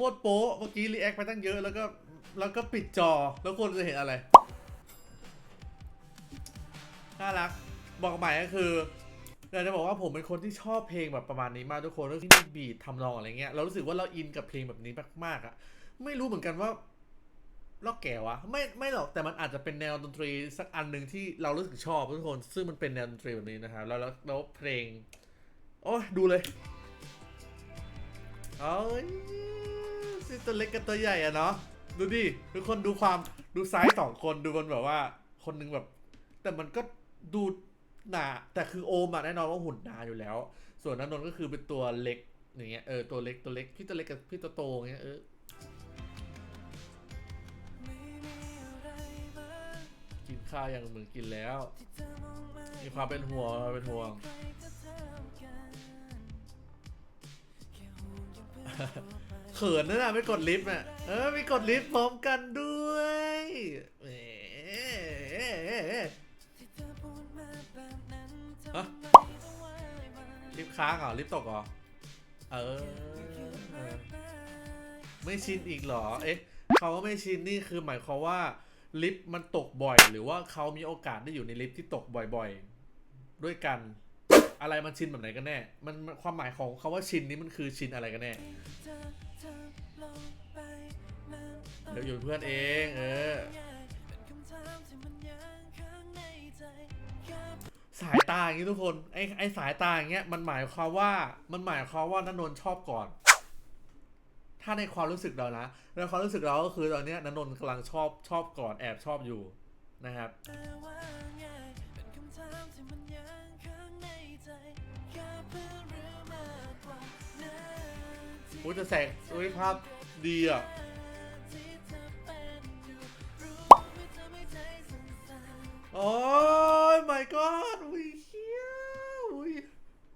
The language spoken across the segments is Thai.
คตรโป๊ะเมื่อกี้รีแอคไปตั้งเยอะแล้วก็แล้วก็ปิดจอแล้วคนจะเห็นอะไร น่ารัก บอกใหม่ก็คืออยากจะบอกว่าผมเป็นคนที่ชอบเพลงแบบประมาณนี้มากทุกคนเรื่องที่มีบีททำนองอะไรเงี้ยเรารู้สึกว่าเราอินกับเพลงแบบนี้มากๆอะไม่รู้เหมือนกันว่าเราแก่วะไม่ไม่หรอกแต่มันอาจจะเป็นแนวดนตรีสักอันหนึ่งที่เรารู้สึกชอบทุกคน ซึ่งมันเป็นแนวดนตรีแบบนี้นะครับแล้วแล้วเพลงโอ้ยดูเลยเอ้ย สิตัวเล็กกับตัวใหญ่อะเนาะดูดิทุกคนดูความดูซ้ายสองคนดูมันแบบว่า คนหนึงแบบ แต่มันก็ดูหนาแต่คือโอมอะแน่นอนว่าหุ่นหนาอยู่แล้ว ส่วนนันนนท์ก็คือเป็นตัวเล็กอย่างเงี้ยเออตัวเล็กตัวเล็กพี่ตัวเล็กกับพี่ตัวโตอย่างเงี้ยเออกินข้าวยังเหมือนกินแล้ว มีความเป็นห่วงเป็นห่วง ขินนะนะไม่กดลิฟต์น่ะเออไม่กดลิฟต์พร้อมกันด้วยแหมฮะลิฟต์ค้างเหรอลิฟต์ตกเหรอเออเออไม่ชินอีกเหรอเอ๊ะเขาว่าไม่ชินนี่คือหมายความว่าลิฟต์มันตกบ่อย หรือว่าเขามีโอกาสได้อยู่ในลิฟต์ที่ตกบ่อยๆ ด้วยกัน อะไรมันชินแบบไหนกันแน่ มันความหมายของคาว่าชินนี้มันคือชินอะไรกันแน่ เดี๋ยวอยู่เพื่อนเอง เออ สายตาอย่างนี้ทุกคน ไอ้ไอ้สายตาอย่างเงี้ยมันหมายความว่ามันหมายความว่านนนท์ชอบก่อน ถ้าในความรู้สึกเรานะในความรู้สึกเราก็คือตอนเนี้ยนนนท์กำลังชอบชอบก่อนแอบชอบอยู่นะครับ อุ้ยจะแสงอุ้ยภาพดีอะโอ้ย my god อุ้ยเฮียอุ้ย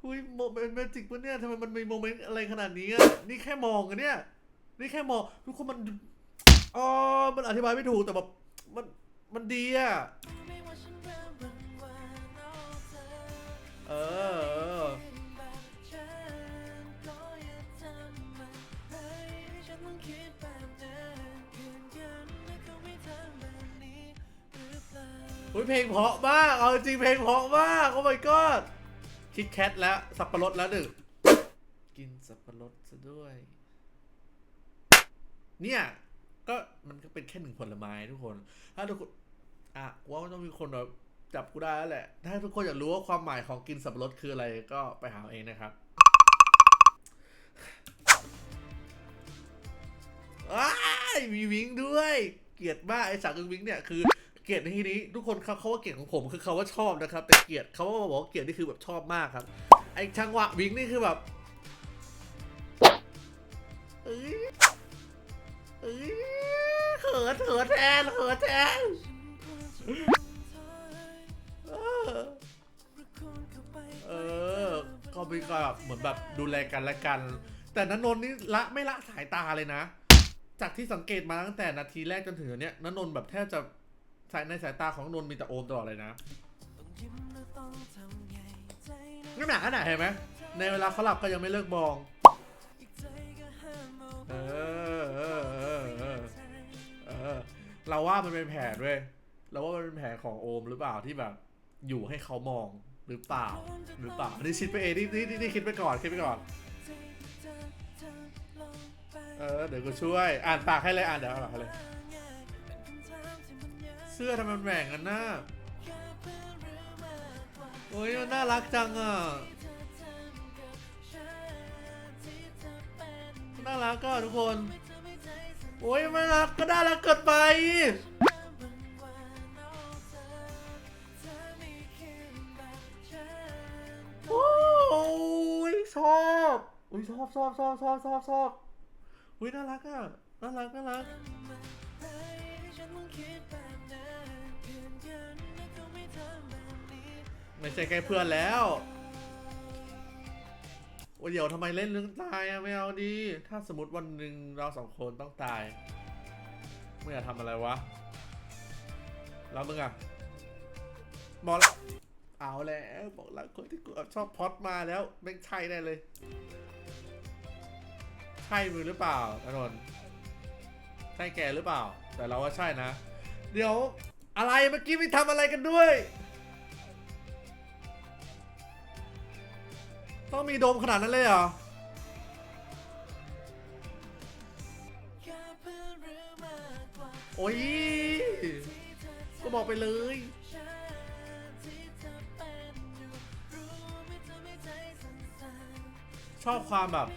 อุ้ยโมเมนต์แมจิกปะเนี่ยทำไมมันมีโมเมนต์อะไรขนาดนี้อะนี่แค่มองกันเนี่ย นี่แค่มอง ทุกคนมันอ๋อมันอธิบายไม่ถูกแต่แบบมันมันดีอะ เออ อุ้ยเพลงเพราะมาก เอาจริงเพลงเพราะมาก โอ้ my god คิดแคทแล้ว สับปะรดแล้วหนึ่งกินสับปะรดซะด้วย เนี่ย ก็มันก็เป็นแค่หนึ่งผลไม้ทุกคน ถ้าทุกคนอะว่าต้องมีคนแบบจับกูได้แล้วแหละ ถ้าทุกคนอยากรู้ว่าความหมายของกินสับปะรดคืออะไรก็ไปหาเองนะครับว้ายมีวิงด้วย เกลียดมากไอ้สาวกึ่งวิงเนี่ยคือ เกลียดในที่นี้ทุกคนเขาเขาว่าเกลียดของผมคือเขาว่าชอบนะครับ แต่เกลียดเขาว่าบอกว่าเกลียดนี่คือแบบชอบมากครับไอ้จังวะวิงนี่คือแบบเอ้ยเอ้ยเขินเขินแทนเขินแทนเออก็มีก็แบบเหมือนแบบดูแลกันและกัน แต่นันนนนี่ละไม่ละสายตาเลยนะ จากที่สังเกตมาตั้งแต่นาทีแรกจนถึงเนี้ยนันนนแบบแทบจะ สายในสายตาของนนท์มีแต่โอมตลอดเลยนะนี่นหนาขนาดเห็นไหมในเวลาเขาหลับก็ยังไม่เลิกมอง เออเออเออเออเออ เราว่ามันเป็นแผนเว้ยเราว่ามันเป็นแผนของโอมหรือเปล่าที่แบบ อยู่ให้เขามองหรือเปล่าหรือเปล่านี่คิดไปเองนี่นี่นี่นี่คิดไปก่อนคิดไปก่อน เออเดี๋ยวกูช่วย อ่านปากให้เลยอ่านเดี๋ยวอ่านปากให้เลย เสื้อทำไมมันแหว่งกันน้าโอ้ยมันน่ารักจังอะน่ารักก็ทุกคน โอ้ยไม่รักก็น่ารักเกินไปโอ้ยชอบอุ้ยชอบชอบชอบชอบชอบชอบอุ้ยน่ารักอะน่ารักน่ารัก ไม่ใช่แค่เพื่อนแล้วโอ้เดี๋ยวทำไมเล่นเรื่องตายอะไม่เอาดี ถ้าสมมติวันหนึ่งเราสองคนต้องตายไม่อยากทำอะไรวะ แล้วมึงอะบอกแล้วเอาแล้วบอกแล้วคนที่กูชอบพอดมาแล้วไม่ใช่แน่เลย ใช่มือหรือเปล่าอานนท์ใช่แกหรือเปล่า แต่เราว่าใช่นะ เดี๋ยวอะไรเมื่อกี้ไปทำอะไรกันด้วย ต้องมีโดมขนาดนั้นเลยเหรอโอ้ย ก็บอกไปเลย ชอบความแบบ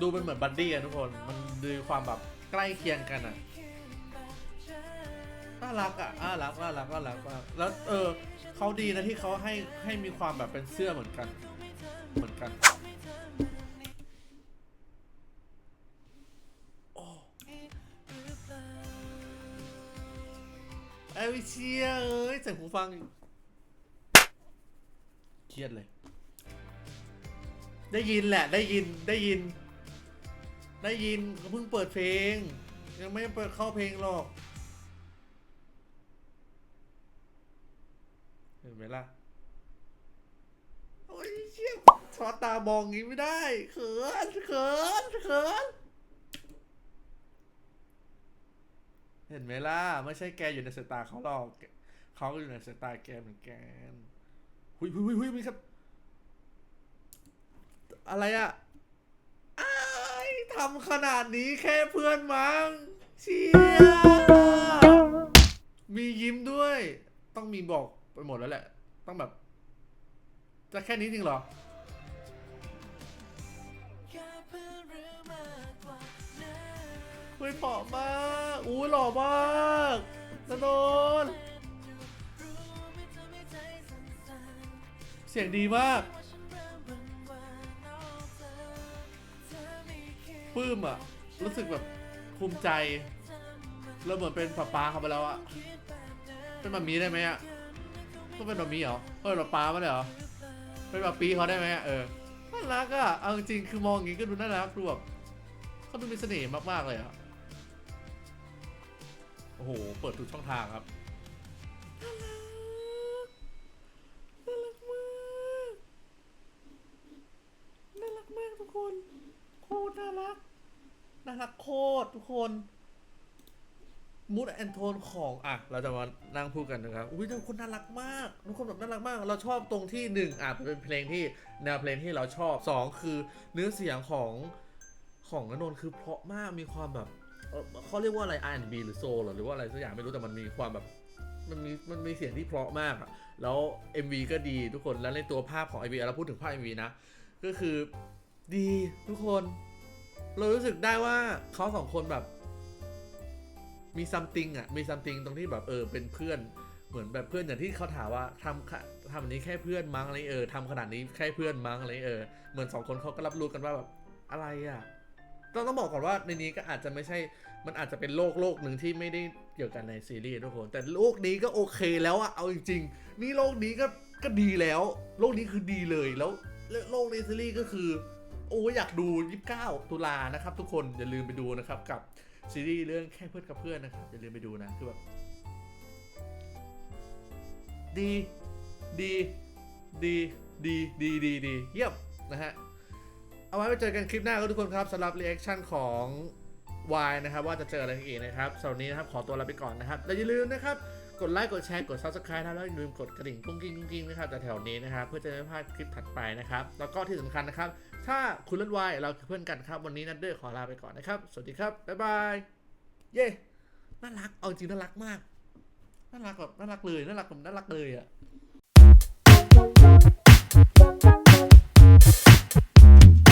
ดูเป็นเหมือนบัดดี้อะทุกคน มันดูความแบบใกล้เคียงกันอะน่ารักอะน่ารักน่ารักน่ารักแล้วเออเขาดีนะที่เขาให้ให้มีความแบบเป็นเสื้อเหมือนกันเหมือน กันโอ้ไอวิเชียเอ้ยใส่หูฟังเครียดเลย ได้ยินแหละได้ยินได้ยิน ได้ยินเพิ่งเปิดเพลง ยังไม่เปิดเข้าเพลงหรอก เห็นไหมล่ะ โอ้ยเชี่ยชอตตามองงี้ไม่ได้เขินเขินเขินเห็นไหมล่ะ ไม่ใช่แกอยู่ในสายตาเขาหรอกเขาก็อยู่ในสายตาแกเหมือนกันหุยหุยหุยหุยมีครับ อะไรอะทำขนาดนี้แค่เพื่อนมั้งเชียมียิ้มด้วย ต้องมีบอกไปหมดแล้วแหละ ต้องแบบ จะแค่นี้จริงเหรอเฮ้ยเหมาะมากอู้หล่อมากนนนเสียงดีมากปลื้มอะรู้สึกแบบภูมิใจแล้วเหมือนเป็นป้าป้าเขาไปแล้วอะเป็นแบบนี้ได้ไหมอะต้องเป็นแบบนี้เหรอเออแบบป้ามาเลยเหรอ เป็นแบบปีเขาได้ไหมอะเออน่ารักอะเอาจริงๆคือมองอย่างงี้ก็ดูน่ารักดูแบบเขาดูมีเสน่ห์มากๆเลยอะโอ้โห เปิดทุกช่องทางครับน่ารักน่ารักมากน่ารักมากทุกคน โคตรน่ารัก น่ารักโคตรทุกคน มูดแอนโทนของอะเราจะมานั่งพูดกันนะครับอุ้ยทุกคนน่ารักมากทุกคนแบบน่ารักมาก เราชอบตรงที่หนึ่งอะเป็นเพลงที่แนวเพลงที่เราชอบสองคือเนื้อเสียงของของณนนท์คือเพราะมากมีความแบบเอ่อเขาเรียกว่าอะไร R&B หรือโซลหรือว่าอะไรสักอย่างไม่รู้แต่มันมีความแบบมันมีมันมีเสียงที่เพราะมากอะแล้ว MV ก็ดีทุกคนแล้วในตัวภาพของ MV เราพูดถึงภาพ MV นะ ก็คือดีทุกคน เรารู้สึกได้ว่าเขาสองคนแบบ มีซัมติงอะมีซัมติงตรงที่แบบเออเป็นเพื่อนเหมือนแบบเพื่อนอย่างที่เขาถามว่าทำค่ทำอันนี้แค่เพื่อนมั้งอะไรเออทำขนาดนี้แค่เพื่อนมั้งอะไรเออเหมือนสองคนเขาก็รับรู้กันว่าแบบอะไรอะต้องต้องบอกก่อนว่าในนี้ก็อาจจะไม่ใช่ มันอาจจะเป็นโลกโลกหนึ่งที่ไม่ได้เกี่ยวกันในซีรีส์ทุกคน แต่โลกนี้ก็โอเคแล้วอะเอาจริงๆ นี่โลกนี้ก็ก็ดีแล้ว โลกนี้คือดีเลยแล้วโลกในซีรีส์ก็คือ โอ้ยอยากดู 29 ตุลานะครับทุกคนอย่าลืมไปดูนะครับกับ ซีรีส์เรื่องแค่เพื่อนกับเพื่อนนะครับอย่าลืมไปดูนะคือแบบดีดีดีดีดีดีดีเยี่ยมนะฮะเอาไว้ไปเจอกันคลิปหน้าครับทุกคนครับสำหรับรีแอคชั่นของ Y นะครับว่าจะเจออะไรอีกนะครับสำหรับวันนี้นะครับขอตัวลาไปก่อนนะครับ และอย่าลืมนะครับ กดไลค์กดแชร์กด Subscribe นะแล้วอย่าลืมกดกระดิ่งกุ้งกิ้งกุ้งกิ้งนะครับจากแถวนี้นะครับเพื่อจะไม่พลาดคลิปถัดไปนะครับ แล้วก็ที่สำคัญนะครับ ถ้าคุณเล่นวายเราคือเพื่อนกันครับ วันนี้นัดเดอร์ขอลาไปก่อนนะครับ สวัสดีครับ บ๊ายบาย เย้น่ารักเอาจริงน่ารักมากน่ารักแบบน่ารักเลยน่ารักแบบน่ารักเลยอะ